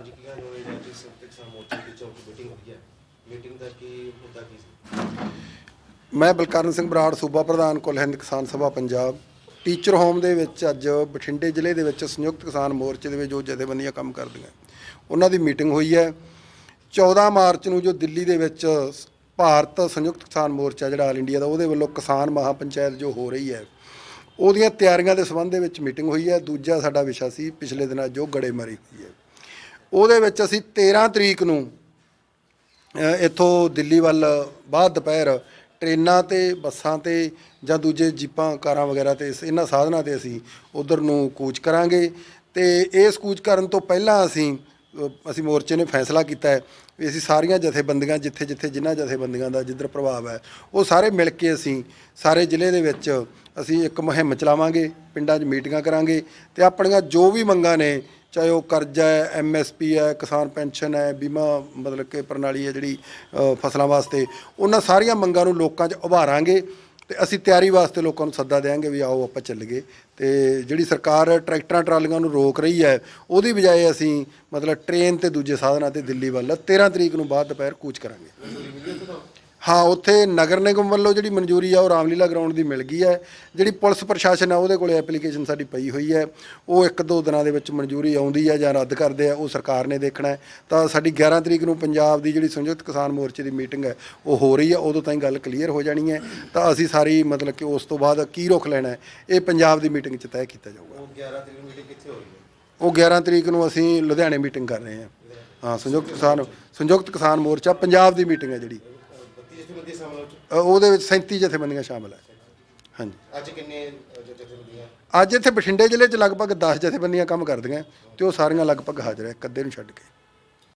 ਅੱਜ ਕੀ ਗੱਲ ਹੋਈ? ਰਾਜੀ ਸੰਤ ਕਿਸਾਨ ਮੋਰਚੇ ਦੀ ਚੌਕੀ ਮੀਟਿੰਗ ਹੋਈ ਹੈ। ਮੀਟਿੰਗ ਦਾ ਕੀ ਮੁੱਦਾ ਕੀ ਸੀ? ਮੈਂ ਬਲਕਰਨ ਸਿੰਘ ਬਰਾੜ, ਸੂਬਾ ਪ੍ਰਧਾਨ ਕੁੱਲ ਹਿੰਦ ਕਿਸਾਨ ਸਭਾ, ਪੰਜਾਬ। ਟੀਚਰ ਹੋਮ ਦੇ ਵਿੱਚ ਅੱਜ ਬਠਿੰਡੇ ਜ਼ਿਲ੍ਹੇ ਦੇ ਵਿੱਚ ਸੰਯੁਕਤ ਕਿਸਾਨ ਮੋਰਚੇ ਦੇ ਵਿੱਚ ਜੋ ਜਥੇਬੰਦੀਆਂ ਕੰਮ ਕਰਦੀਆਂ। ਉਹਨਾਂ ਦੀ ਮੀਟਿੰਗ ਹੋਈ ਹੈ। 14 ਮਾਰਚ ਨੂੰ ਜੋ ਦਿੱਲੀ ਦੇ ਵਿੱਚ ਭਾਰਤ ਸੰਯੁਕਤ ਕਿਸਾਨ ਮੋਰਚਾ ਜਿਹੜਾ ਆਲ ਇੰਡੀਆ ਦਾ, ਉਹਦੇ ਵੱਲੋਂ ਕਿਸਾਨ ਮਹਾ ਪੰਚਾਇਤ ਜੋ ਹੋ ਰਹੀ ਹੈ, ਉਹਦੀਆਂ ਤਿਆਰੀਆਂ ਦੇ ਸੰਬੰਧ ਦੇ ਵਿੱਚ ਮੀਟਿੰਗ ਹੋਈ ਹੈ। ਦੂਜਾ ਸਾਡਾ ਵਿਸ਼ਾ ਸੀ, ਪਿਛਲੇ ਦਿਨਾਂ ਜੋ ਗੜੇਮਾਰੀ ਹੋਈ ਹੈ। ਉਹਦੇ ਵਿੱਚ ਅਸੀਂ 13 ਤਰੀਕ ਨੂੰ ਇੱਥੋਂ ਦਿੱਲੀ ਵੱਲ ਬਾਅਦ ਦੁਪਹਿਰ ਟ੍ਰੇਨਾਂ ਤੇ ਬੱਸਾਂ ਤੇ ਜਾਂ ਦੂਜੇ ਜੀਪਾਂ ਕਾਰਾਂ ਵਗੈਰਾ ਤੇ ਇਸ- ਇਹਨਾਂ ਸਾਧਨਾਂ ਤੇ ਅਸੀਂ ਉਧਰ ਨੂੰ ਕੂਚ ਕਰਾਂਗੇ। ਤੇ ਇਸ ਕੂਚ ਕਰਨ ਤੋਂ ਪਹਿਲਾਂ ਅਸੀਂ ਅ, ਅਸੀਂ ਮੋਰਚੇ ਨੇ ਫੈਸਲਾ ਕੀਤਾ ਹੈ ਵੀ ਅਸੀਂ ਸਾਰੀਆਂ ਜਥੇਬੰਦੀਆਂ ਜਿੱਥੇ ਜਿੱਥੇ ਜਿਨ੍ਹਾਂ ਜਥੇਬੰਦੀਆਂ ਦਾ ਜਿੱਧਰ ਪ੍ਰਭਾਵ ਹੈ ਉਹ ਸਾਰੇ ਮਿਲ ਕੇ ਅਸੀਂ ਸਾਰੇ ਜ਼ਿਲ੍ਹੇ ਦੇ ਵਿੱਚ ਅਸੀਂ ਇੱਕ ਮੁਹਿੰਮ ਚਲਾਵਾਂਗੇ ਪਿੰਡਾਂ 'ਚ ਮੀਟਿੰਗਾਂ ਕਰਾਂਗੇ ਤੇ ਆਪਣੀਆਂ ਜੋ ਵੀ ਮੰਗਾਂ ਨੇ ਚਾਹੇ ਉਹ ਕਰਜ਼ਾ ਹੈ ਐਮਐਸਪੀ ਹੈ ਕਿਸਾਨ ਪੈਨਸ਼ਨ ਹੈ ਬੀਮਾ ਮਤਲਬ ਕਿ ਪ੍ਰਣਾਲੀ ਹੈ ਜਿਹੜੀ ਅ, ਫਸਲਾਂ ਵਾਸਤੇ ਉਹਨਾਂ ਸਾਰੀਆਂ ਮੰਗਾਂ ਨੂੰ ਲੋਕਾਂ 'ਚ ਉਭਾਰਾਂਗੇ ਤੇ ਅਸੀਂ ਤਿਆਰੀ ਵਾਸਤੇ ਲੋਕਾਂ ਨੂੰ ਸੱਦਾ ਦੇਵਾਂਗੇ ਵੀ ਆਓ ਆਪਾਂ ਚੱਲੀਏ। ਤੇ ਜਿਹੜੀ ਸਰਕਾਰ ਟਰੈਕਟਰਾਂ ਟਰਾਲੀਆਂ ਨੂੰ ਰੋਕ ਰਹੀ ਹੈ ਉਹਦੀ ਬਜਾਏ ਅਸੀਂ ਮਤਲਬ ਟ੍ਰੇਨ ਤੇ ਦੂਜੇ ਸਾਧਨਾਂ ਤੇ ਦਿੱਲੀ ਵੱਲ 13 ਤਰੀਕ ਨੂੰ ਬਾਅਦ ਦੁਪਹਿਰ ਕੂਚ ਕਰਾਂਗੇ। ਹਾਂ ਉੱਥੇ ਨਗਰ ਨਿਗਮ ਵੱਲੋਂ ਜਿਹੜੀ ਮਨਜ਼ੂਰੀ ਆ ਉਹ ਰਾਮਲੀਲਾ ਗਰਾਊਂਡ ਦੀ ਮਿਲ ਗਈ ਹੈ। ਜਿਹੜੀ ਪੁਲਿਸ ਪ੍ਰਸ਼ਾਸਨ ਆ ਉਹਦੇ ਕੋਲੇ ਐਪਲੀਕੇਸ਼ਨ ਸਾਡੀ ਪਈ ਹੋਈ ਹੈ। ਉਹ ਇੱਕ ਦੋ ਦਿਨਾਂ ਦੇ ਵਿੱਚ ਮਨਜ਼ੂਰੀ ਆਉਂਦੀ ਹੈ ਜਾਂ ਰੱਦ ਕਰਦੇ ਆ ਉਹ ਸਰਕਾਰ ਨੇ ਦੇਖਣਾ ਹੈ। ਤਾਂ ਸਾਡੀ 11 ਤਰੀਕ ਨੂੰ ਪੰਜਾਬ ਦੀ ਜਿਹੜੀ ਸੰਯੁਕਤ ਕਿਸਾਨ ਮੋਰਚੇ ਦੀ ਮੀਟਿੰਗ ਹੈ ਉਹ ਹੋ ਰਹੀ ਹੈ। ਉਦੋਂ ਤਾਈਂ ਗੱਲ ਕਲੀਅਰ ਹੋ ਜਾਣੀ ਹੈ। ਤਾਂ ਅਸੀਂ ਸਾਰੀ ਮਤਲਬ ਕਿ ਉਸ ਤੋਂ ਬਾਅਦ ਕੀ ਰੁਖ ਲੈਣਾ ਹੈ ਇਹ ਪੰਜਾਬ ਦੀ ਮੀਟਿੰਗ 'ਚ ਤੈਅ ਕੀਤਾ ਜਾਊਗਾ। ਉਹ 11 ਤਰੀਕ ਨੂੰ ਮੀਟਿੰਗ ਕਿੱਥੇ ਹੋ ਰਹੀ ਹੈ? ਉਹ 11 ਤਰੀਕ ਨੂੰ ਅਸੀਂ ਲੁਧਿਆਣੇ ਮੀਟਿੰਗ ਕਰ ਰਹੇ ਹਾਂ। ਹਾਂ ਸੰਯੁਕਤ ਕਿਸਾਨ ਸੰਯੁਕਤ ਕਿਸਾਨ ਮੋਰਚਾ ਪੰਜਾਬ ਦੀ ਮੀਟਿੰਗ ਹੈ ਜਿਹੜੀ। 32 ਜਥੇਬੰਦੀਆਂ ਸ਼ਾਮਲ ਹੋ ਚੁੱਕੀਆਂ ਅ, ਉਹਦੇ ਵਿੱਚ 37 ਜਥੇਬੰਦੀਆਂ ਸ਼ਾਮਲ ਹੈ। ਹਾਂਜੀ। ਅੱਜ ਕਿੰਨੇ ਅ, ਜ- ਜਥੇਬੰਦੀਆਂ? ਅੱਜ ਇੱਥੇ ਬਠਿੰਡੇ ਜ਼ਿਲ੍ਹੇ 'ਚ ਲਗਭਗ 10 ਜਥੇਬੰਦੀਆਂ ਕੰਮ ਕਰਦੀਆਂ ਤੇ ਉਹ ਸਾਰੀਆਂ ਲਗਭਗ ਹਾਜ਼ਰ ਹੈ ਇੱਕ ਅੱਧੇ ਨੂੰ ਛੱਡ ਕੇ।